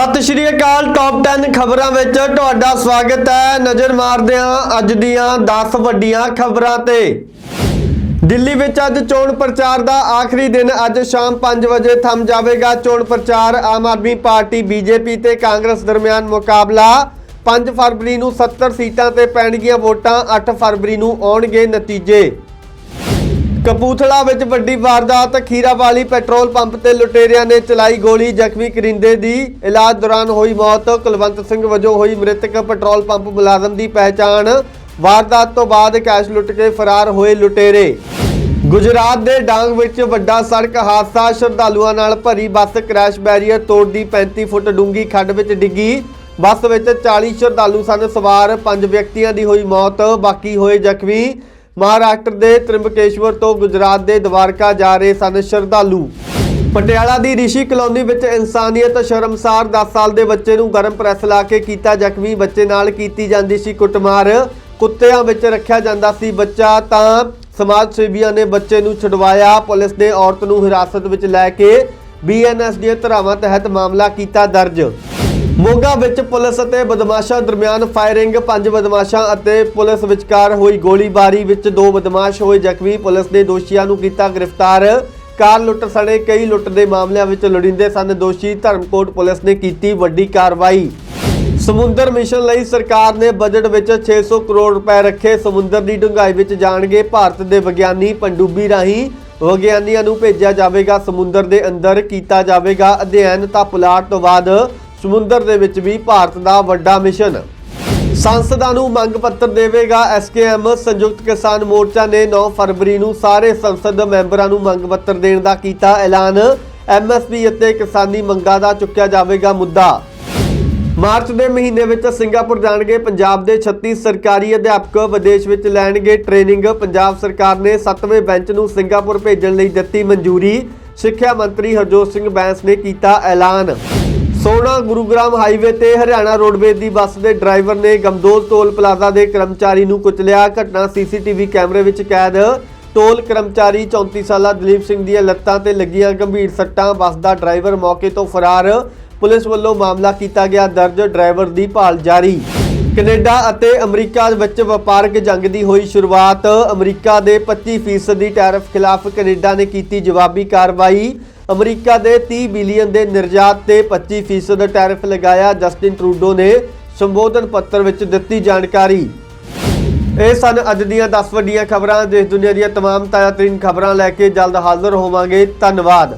ਸਤਿ ਸ਼੍ਰੀ ਅਕਾਲ ਟੌਪ 10 ਖਬਰਾਂ ਵਿੱਚ ਤੁਹਾਡਾ ਸਵਾਗਤ ਹੈ। ਨਜ਼ਰ ਮਾਰਦੇ ਹਾਂ ਅੱਜ ਦੀਆਂ 10 ਵੱਡੀਆਂ ਖਬਰਾਂ ਤੇ। ਦਿੱਲੀ ਵਿੱਚ ਅੱਜ ਚੋਣ ਪ੍ਰਚਾਰ ਦਾ ਆਖਰੀ ਦਿਨ। ਅੱਜ ਸ਼ਾਮ 5 ਵਜੇ ਥੰਮ ਜਾਵੇਗਾ ਚੋਣ ਪ੍ਰਚਾਰ। ਆਮ ਆਦਮੀ ਪਾਰਟੀ ਬੀਜੇਪੀ ਤੇ ਕਾਂਗਰਸ ਦਰਮਿਆਨ ਮੁਕਾਬਲਾ। 5 ਫਰਵਰੀ ਨੂੰ 70 ਸੀਟਾਂ ਤੇ ਪੈਣਗੀਆਂ ਵੋਟਾਂ 8 ਫਰਵਰੀ ਨੂੰ ਆਉਣਗੇ ਨਤੀਜੇ। ਕਪੂਥਲਾ ਵਿੱਚ ਵੱਡੀ ਵਾਰਦਾਤ, ਖੀਰਾਵਾਲੀ ਪੈਟਰੋਲ ਪੰਪ ਤੇ ਲੁਟੇਰਿਆਂ ਨੇ ਚਲਾਈ ਗੋਲੀ, ਜ਼ਖਮੀ ਕਰਿੰਦੇ ਦੀ ਇਲਾਜ ਦੌਰਾਨ ਹੋਈ ਮੌਤ। ਕੁਲਵੰਤ ਸਿੰਘ ਵਜੋਂ ਹੋਈ ਮ੍ਰਿਤਕ ਪੈਟਰੋਲ ਪੰਪ ਮੁਲਾਜ਼ਮ ਦੀ ਪਹਿਚਾਣ। ਵਾਰਦਾਤ ਤੋਂ ਬਾਅਦ ਕੈਸ਼ ਲੁੱਟ ਕੇ ਫਰਾਰ ਹੋਏ ਲੁਟੇਰੇ। ਗੁਜਰਾਤ ਦੇ ਡਾਂਗ ਵਿੱਚ ਵੱਡਾ ਸੜਕ ਹਾਦਸਾ, ਸ਼ਰਧਾਲੂਆਂ ਨਾਲ ਭਰੀ ਬੱਸ ਕ੍ਰੈਸ਼ ਬੈਰੀਅਰ ਤੋੜਦੀ 35 ਫੁੱਟ ਡੂੰਗੀ ਖੱਡ ਵਿੱਚ ਡਿੱਗੀ। ਬੱਸ ਵਿੱਚ 40 ਸ਼ਰਧਾਲੂ ਸਨ ਸਵਾਰ 5 ਵਿਅਕਤੀਆਂ ਦੀ ਹੋਈ ਮੌਤ, ਬਾਕੀ ਹੋਏ ਜ਼ਖਮੀ। ਮਹਾਰਾਸ਼ਟਰ ਦੇ ਤ੍ਰਿੰਬਕੇਸ਼ਵਰ ਤੋਂ ਗੁਜਰਾਤ ਦੇ ਦਵਾਰਕਾ ਜਾ ਰਹੇ ਸਨ ਸ਼ਰਧਾਲੂ। ਪਟਿਆਲਾ ਦੀ ਰਿਸ਼ੀ ਕਲੋਨੀ ਵਿੱਚ ਇਨਸਾਨੀਅਤ ਸ਼ਰਮਸਾਰ 10 ਸਾਲ ਦੇ ਬੱਚੇ ਨੂੰ ਗਰਮ ਪ੍ਰੈਸ ਲਾ ਕੇ ਕੀਤਾ ਜ਼ਖਮੀ। ਬੱਚੇ ਨਾਲ ਕੀਤੀ ਜਾਂਦੀ ਸੀ ਕੁੱਟਮਾਰ। ਕੁੱਤਿਆਂ ਵਿੱਚ ਰੱਖਿਆ ਜਾਂਦਾ ਸੀ ਬੱਚਾ ਤਾਂ ਸਮਾਜ ਸੇਵੀਆਂ ਨੇ ਬੱਚੇ ਨੂੰ ਛੁਡਵਾਇਆ। ਪੁਲਿਸ ਨੇ ਔਰਤ ਨੂੰ ਹਿਰਾਸਤ ਵਿੱਚ ਲੈ ਕੇ ਬੀਐਨਐਸ ਦੀਆਂ ਧਾਰਾਵਾਂ ਤਹਿਤ ਮਾਮਲਾ ਕੀਤਾ ਦਰਜ। ਮੋਗਾ ਵਿੱਚ ਪੁਲਿਸ ਅਤੇ ਬਦਮਾਸ਼ਾਂ ਦਰਮਿਆਨ ਫਾਇਰਿੰਗ, ਪੰਜ ਬਦਮਾਸ਼ਾਂ ਅਤੇ ਪੁਲਿਸ ਵਿਚਕਾਰ ਹੋਈ ਗੋਲੀਬਾਰੀ ਵਿੱਚ ਦੋ ਬਦਮਾਸ਼ ਹੋਏ। ਜ਼ਖਮੀ ਪੁਲਿਸ ਨੇ ਦੋਸ਼ੀਆਂ ਨੂੰ ਕੀਤਾ ਗ੍ਰਿਫਤਾਰ। ਕਾਰ ਲੁੱਟ ਸਣੇ ਕਈ ਲੁੱਟ ਦੇ ਮਾਮਲਿਆਂ ਵਿੱਚ ਲੋੜੀਂਦੇ ਸਨ। ਦੋਸ਼ੀ ਧਰਮਕੋਟ ਪੁਲਿਸ ਨੇ ਕੀਤੀ ਵੱਡੀ ਕਾਰਵਾਈ। ਸਮੁੰਦਰ ਮਿਸ਼ਨ ਲਈ ਸਰਕਾਰ ਨੇ ਬਜਟ ਵਿੱਚ 600 ਕਰੋੜ ਰੁਪਏ ਰੱਖੇ। ਸਮੁੰਦਰ ਦੀ ਡੂੰਘਾਈ ਵਿੱਚ ਜਾਣਗੇ ਭਾਰਤ ਦੇ ਵਿਗਿਆਨੀ ਪੰਡੂਬੀ ਰਾਹੀਂ। ਵਿਗਿਆਨੀਆਂ ਨੂੰ ਭੇਜਿਆ ਜਾਵੇਗਾ। ਸਮੁੰਦਰ ਦੇ ਅੰਦਰ ਕੀਤਾ ਜਾਵੇਗਾ ਅਧਿਐਨ। ਤਾਂ ਪੁਲਾੜ ਤੋਂ ਬਾਅਦ ਸਮੁੰਦਰ ਦੇ ਵਿੱਚ ਵੀ ਭਾਰਤ ਦਾ ਵੱਡਾ ਮਿਸ਼ਨ। ਸੰਸਦਾਂ ਨੂੰ ਮੰਗ ਪੱਤਰ ਦੇਵੇਗਾ। ਐਸਕੇਐਮ ਸੰਯੁਕਤ ਕਿਸਾਨ ਮੋਰਚਾ ਨੇ 9 ਫਰਵਰੀ ਨੂੰ ਸਾਰੇ ਸੰਸਦ ਮੈਂਬਰਾਂ ਨੂੰ ਮੰਗ ਪੱਤਰ ਦੇਣ ਦਾ ਕੀਤਾ ਐਲਾਨ। ਐਮਐਸਪੀ ਅਤੇ ਕਿਸਾਨੀ ਮੰਗਾਂ ਦਾ ਚੁੱਕਿਆ ਜਾਵੇਗਾ ਮੁੱਦਾ। ਮਾਰਚ ਦੇ ਮਹੀਨੇ ਵਿੱਚ ਸਿੰਗਾਪੁਰ ਜਾਣਗੇ। ਪੰਜਾਬ ਦੇ 36 ਸਰਕਾਰੀ ਅਧਿਆਪਕ ਵਿਦੇਸ਼ ਵਿੱਚ ਲੈਣਗੇ ਟ੍ਰੇਨਿੰਗ। ਪੰਜਾਬ ਸਰਕਾਰ ਨੇ 7ਵੇਂ ਬੈਂਚ ਨੂੰ ਸਿੰਗਾਪੁਰ ਭੇਜਣ ਲਈ ਦਿੱਤੀ ਮਨਜ਼ੂਰੀ। ਸਿੱਖਿਆ ਮੰਤਰੀ ਹਰਜੋਤ ਸਿੰਘ ਬੈਂਸ ਨੇ ਕੀਤਾ ਐਲਾਨ। ਸੋਨਾ ਗੁਰੂਗ੍ਰਾਮ ਹਾਈਵੇ ਤੇ ਹਰਿਆਣਾ ਰੋਡਵੇਜ਼ ਦੀ ਬੱਸ ਦੇ ਡਰਾਈਵਰ ਨੇ ਗਮਦੋਲ ਟੋਲ ਪਲਾਜ਼ਾ ਦੇ ਕਰਮਚਾਰੀ ਨੂੰ ਕੁਚਲਿਆ ਘਟਨਾ ਸੀਸੀਟੀਵੀ ਕੈਮਰੇ ਵਿੱਚ ਕੈਦ। ਟੋਲ ਕਰਮਚਾਰੀ 34 ਸਾਲਾ ਦਲੀਪ ਸਿੰਘ ਦੀਆਂ ਲੱਤਾਂ ਤੇ ਲੱਗੀਆਂ ਗੰਭੀਰ ਸੱਟਾਂ। ਬੱਸ ਦਾ ਡਰਾਈਵਰ ਮੌਕੇ ਤੋਂ ਫਰਾਰ। ਪੁਲਿਸ ਵੱਲੋਂ ਮਾਮਲਾ ਕੀਤਾ ਗਿਆ। ਦਰਜ ਡਰਾਈਵਰ ਦੀ ਭਾਲ ਜਾਰੀ। ਕੈਨੇਡਾ ਅਤੇ ਅਮਰੀਕਾ ਵਿੱਚ ਵਪਾਰਕ ਜੰਗ ਦੀ ਹੋਈ ਸ਼ੁਰੂਆਤ ਅਮਰੀਕਾ ਦੇ 25% ਦੀ ਟੈਰਿਫ ਖਿਲਾਫ ਕੈਨੇਡਾ ਨੇ ਕੀਤੀ ਜਵਾਬੀ ਕਾਰਵਾਈ ਅਮਰੀਕਾ ਦੇ 30 ਬਿਲੀਅਨ ਦੇ ਨਿਰਯਾਤ ਤੇ 25% ਟੈਰਿਫ ਲਗਾਇਆ ਜਸਟਿਨ ਟਰੂਡੋ ਨੇ ਸੰਬੋਧਨ ਪੱਤਰ ਵਿੱਚ ਦਿੱਤੀ ਜਾਣਕਾਰੀ ਇਹ ਸਨ ਅੱਜ ਦੀਆਂ 10 ਵੱਡੀਆਂ ਖਬਰਾਂ ਦੇਸ਼ ਦੁਨੀਆ ਦੀਆਂ तमाम ਤਾਜ਼ਾ ਤਰੀਨ ਖਬਰਾਂ ਲੈ ਕੇ ਜਲਦ ਹਾਜ਼ਰ ਹੋਵਾਂਗੇ ਧੰਨਵਾਦ